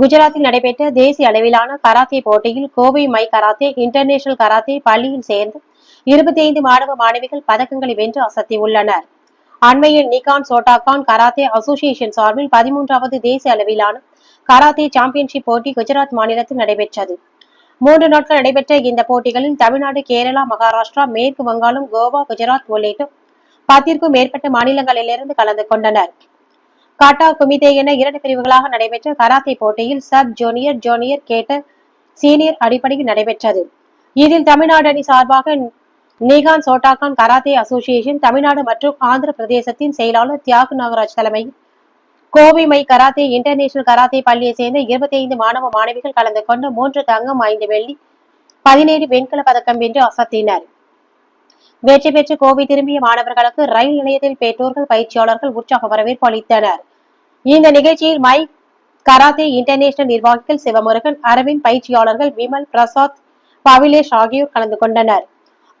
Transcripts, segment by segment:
குஜராத்தில் நடைபெற்ற தேசிய அளவிலான கராத்தே போட்டியில் Kovai my karate international karate பள்ளியில் சேர்ந்து இருபத்தி ஐந்து மாணவ மாணவிகள் பதக்கங்களை வென்று அசத்தியுள்ளனர். அண்மையில் நிகான் சோட்டாகான் கராத்தே அசோசியேஷன் சார்பில் பதிமூன்றாவது தேசிய அளவிலான கராத்தே சாம்பியன்ஷிப் போட்டி குஜராத் மாநிலத்தில் நடைபெற்றது. மூன்று நாட்கள் நடைபெற்ற இந்த போட்டிகளில் தமிழ்நாடு கேரளா மகாராஷ்டிரா மேற்கு வங்காளம் கோவா குஜராத் உள்ளிட்ட பத்திற்கும் மேற்பட்ட மாநிலங்களிலிருந்து கலந்து கொண்டனர். காட்டா குமிதே என இரண்டு பிரிவுகளாக நடைபெற்ற கராத்தே போட்டியில் சப் ஜூனியர் ஜூனியர் கேட்ட சீனியர் அடிப்படையில் நடைபெற்றது. இதில் தமிழ்நாடு அணி சார்பாக நீகான் சோட்டாகான் கராத்தே அசோசியேஷன் தமிழ்நாடு மற்றும் ஆந்திர பிரதேசத்தின் செயலாளர் தியாக நாகராஜ் தலைமையில் Kovai my karate international karate பள்ளியை சேர்ந்த இருபத்தி ஐந்து மாணவ மாணவிகள் கலந்து கொண்டு மூன்று தங்கம் ஐந்து வெள்ளி பதினேழு வெண்கல பதக்கம் வென்று அசத்தினர். வெற்றி பெற்று கோவை திரும்பிய மாணவர்களுக்கு ரயில் நிலையத்தில் பெற்றோர்கள் பயிற்சியாளர்கள் உற்சாக வரவேற்பு அளித்தனர். இந்த நிகழ்ச்சியில் மை கராத்தே இன்டர்நேஷனல் நிர்வாகிகள் சிவமுருகன் அரவிந்த் பயிற்சியாளர்கள் விமல் பிரசாத் பவிலேஷ் ஆகியோர் கலந்து கொண்டனர்.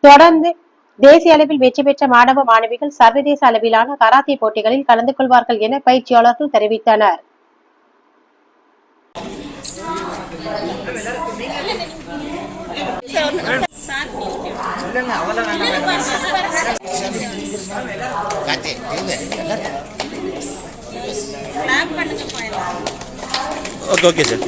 தொடர்ந்து தேசிய அளவில் வெற்றி பெற்ற மாணவ மாணவிகள் சர்வதேச அளவிலான கராத்தே போட்டிகளில் கலந்து கொள்வார்கள் என பயிற்சியாளர்கள் தெரிவித்தனர். ஓகே ஓகே சார்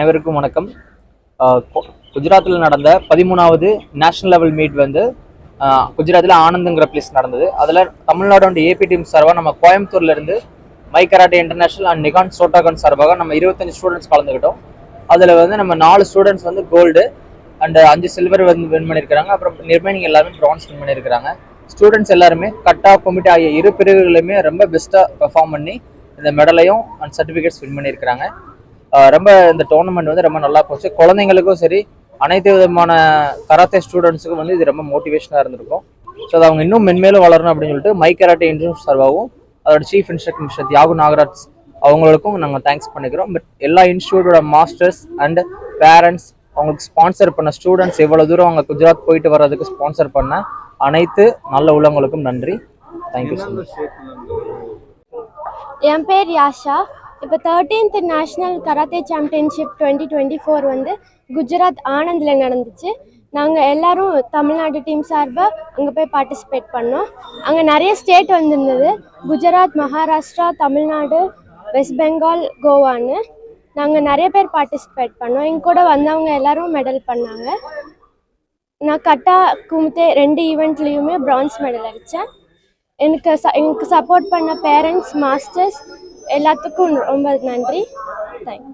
அனைவருக்கும் வணக்கம். கு- குஜராத்தில் நடந்த பதிமூணாவது நேஷனல் லெவல் மீட் வந்து குஜராத்தில் ஆனந்துங்கிற பிளேஸ் நடந்தது. அதில் தமிழ்நாடு ஏபி டீம் சார்பாக நம்ம கோயம்புத்தூர்லேருந்து மை கராட்டே இன்டர்நேஷனல் அண்ட் நிகான் சோட்டாகான் சார்பாக நம்ம இருபத்தஞ்சு ஸ்டூடெண்ட்ஸ் கலந்துக்கிட்டோம். அதில் வந்து நம்ம நாலு ஸ்டூடெண்ட்ஸ் வந்து கோல்டு அண்ட் அஞ்சு சில்வர் வந்து வின் பண்ணியிருக்கிறாங்க. அப்புறம் ரிமைனிங் எல்லாருமே ப்ரான்ஸ் வின் பண்ணியிருக்கிறாங்க. ஸ்டூடெண்ட்ஸ் எல்லாருமே கட்டா கொமிட்டி ஆகிய இரு பிரிவுகளுமே ரொம்ப பெஸ்ட்டாக பெர்ஃபார்ம் பண்ணி இந்த மெடலையும் அண்ட் சர்டிஃபிகேட்ஸ் வின் பண்ணியிருக்கிறாங்க. ரொம்ப இந்த டோர்னமெண்ட் வந்து ரொம்ப நல்லா போச்சு. குழந்தைங்களுக்கும் சரி அனைத்து விதமான கராத்தே ஸ்டூடெண்ட்ஸுக்கும் வந்து இது ரொம்ப மோட்டிவேஷனாக இருந்திருக்கும். ஸோ அது அவங்க இன்னும் மென்மேலும் வளரணும் அப்படின்னு சொல்லிட்டு மை கராட்டே இன்ஸ்டியூட் சார்பாகவும் அதோட chief instructor mister Thiyagu Nagaraj அவங்களுக்கும் நாங்கள் தேங்க்ஸ் பண்ணிக்கிறோம். பட் எல்லா இன்ஸ்டியூட்டோட மாஸ்டர்ஸ் அண்ட் பேரண்ட்ஸ் அவங்களுக்கு ஸ்பான்சர் பண்ண ஸ்டூடெண்ட்ஸ் எவ்வளோ தூரம் அவங்க குஜராத் போயிட்டு வர்றதுக்கு ஸ்பான்சர் பண்ண அனைத்து நல்ல உள்ளவங்களுக்கும் நன்றி. தேங்க்யூ ஸோ மச் என் பேர் யாஷா. இப்போ thirteenth national karate championship twenty twenty four வந்து குஜராத் ஆனந்தில் நடந்துச்சு. நாங்கள் எல்லாரும் தமிழ்நாடு டீம் சார்பாக அங்கே போய் பார்ட்டிசிபேட் பண்ணோம். அங்கே நிறைய ஸ்டேட் வந்திருந்தது. குஜராத் மகாராஷ்டிரா தமிழ்நாடு வெஸ்ட் பெங்கால் கோவான்னு. நாங்கள் நிறைய பேர் பார்ட்டிசிபேட் பண்ணோம். எங்க கூட வந்தவங்க எல்லாரும் மெடல் பண்ணாங்க. நான் கட்டா குமுத்தே ரெண்டு ஈவெண்ட்லேயுமே பிரான்ஸ் மெடல் அடித்தேன் எனக்கு ச எனக்கு சப்போர்ட் பண்ண பேரண்ட்ஸ் மாஸ்டர்ஸ் எல்லாத்துக்கும் ரொம்ப நன்றி. தேங்க்யூ